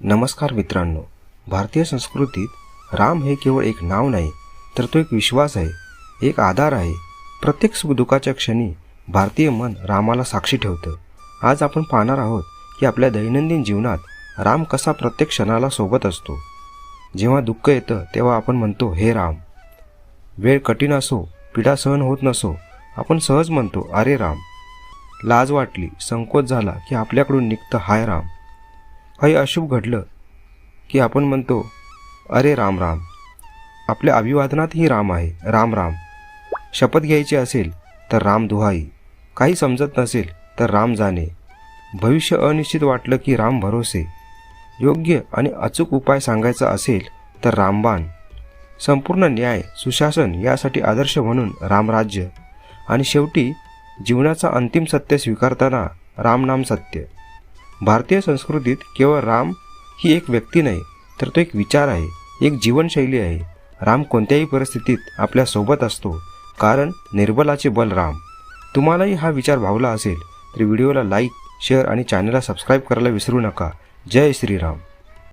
नमस्कार मित्रांनो भारतीय संस्कृतीत राम हे केवळ एक नाव नाही तर तो एक विश्वास आहे एक आधार आहे. प्रत्येक सुखदुःखाच्या क्षणी भारतीय मन रामाला साक्षी ठेवतं. आज आपण पाहणार आहोत की आपल्या दैनंदिन जीवनात राम कसा प्रत्येक क्षणाला सोबत असतो. जेव्हा दुःख येतं तेव्हा आपण म्हणतो हे राम. वेळ कठीण असो पीडा सहन होत नसो आपण सहज म्हणतो अरे राम. लाज वाटली संकोच झाला की आपल्याकडून निघतं हाय राम. काही अशुभ घडलं की आपण म्हणतो अरे राम राम. आपल्या अभिवादनातही राम आहे. राम राम. शपथ घ्यायची असेल तर राम दुहाई. काही समजत नसेल तर राम जाणे. भविष्य अनिश्चित वाटलं की राम भरोसे. योग्य आणि अचूक उपाय सांगायचा असेल तर रामबाण. संपूर्ण न्याय सुशासन यासाठी आदर्श म्हणून रामराज्य आणि शेवटी जीवनाचा अंतिम सत्य स्वीकारताना रामनाम सत्य. भारतीय संस्कृतीत केवळ राम ही एक व्यक्ती नाही तर तो एक विचार आहे एक जीवनशैली आहे. राम कोणत्याही परिस्थितीत आपल्यासोबत असतो कारण निर्बलाचे बल राम. तुम्हालाही हा विचार भावला असेल तर व्हिडिओला लाईक शेअर आणि चॅनलला सबस्क्राईब करायला विसरू नका. जय श्रीराम.